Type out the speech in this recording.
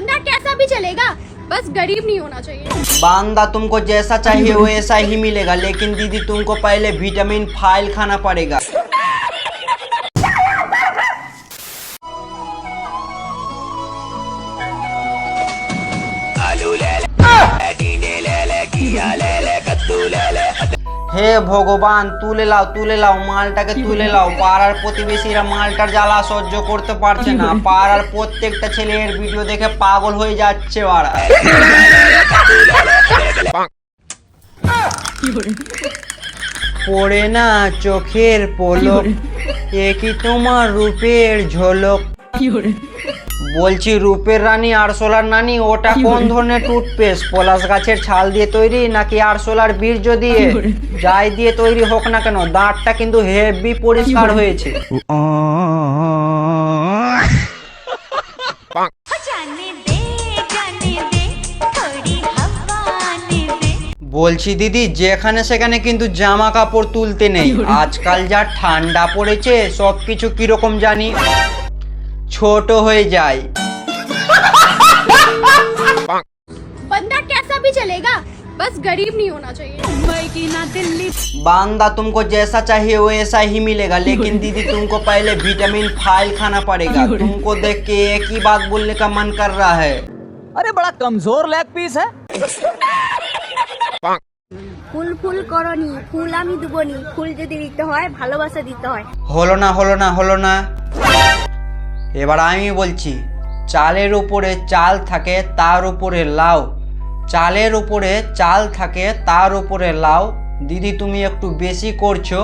बंदा कैसा भी चलेगा बस गरीब नहीं होना चाहिए। बांदा तुमको जैसा चाहिए वैसा ही मिलेगा लेकिन दीदी तुमको पहले विटामिन फ़ाइल खाना पड़ेगा। হে ভগবান তুলে লাও তুলে লাও মালটাকে তুলে লাও। পাড়ার প্রতিবেশীরা মালটার জ্বালা সহ্য করতে পারছে না। পাড়ার প্রত্যেকটা ছেলের ভিডিও দেখে পাগল হয়ে যাচ্ছে ওরা। পড়ে না চোখের পলক এ কি তোমার রূপের ঝলক? বলছি রূপের রানী আরশোলার নানি ওটা কোন ধরনের টুথপেস্ট পলাশ গাছের ছাল দিয়ে তৈরি নাকি আরশোলার বীর্য দিয়ে? যাই দিয়ে তৈরি হোক না কেন দাঁতটা কিন্তু হেভি পরিষ্কার হয়েছে। বলছি দিদি যেখানে সেখানে কিন্তু জামা কাপড় তুলতে নেই। আজকাল যা ঠান্ডা পড়েছে সব কিছু কীরকম জানি? ছোট হয়ে যায় बंदा कैसा भी चलेगा बस गरीब नहीं होना चाहिए बांदा तुमको जैसा चाहिए वैसा ही मिलेगा लेकिन दीदी तुमको पहले विटामिन फाइल खाना पड़ेगा तुमको देख के एक ही बात बोलने का मन कर रहा है अरे बड़ा कमजोर लेग पीस है ফুল ফুল করনি ফুল আমি দেবনি ফুল যদি দিতে হয় ভালোবাসা দিতে হয় হলো না হলো না হলো না এবার আমি বলছি, চালের উপরে চাল থাকে তার উপরে লাউ। চালের উপরে চাল থাকে তার উপরে লাউ। দিদি, তুমি একটু বেশি করছ।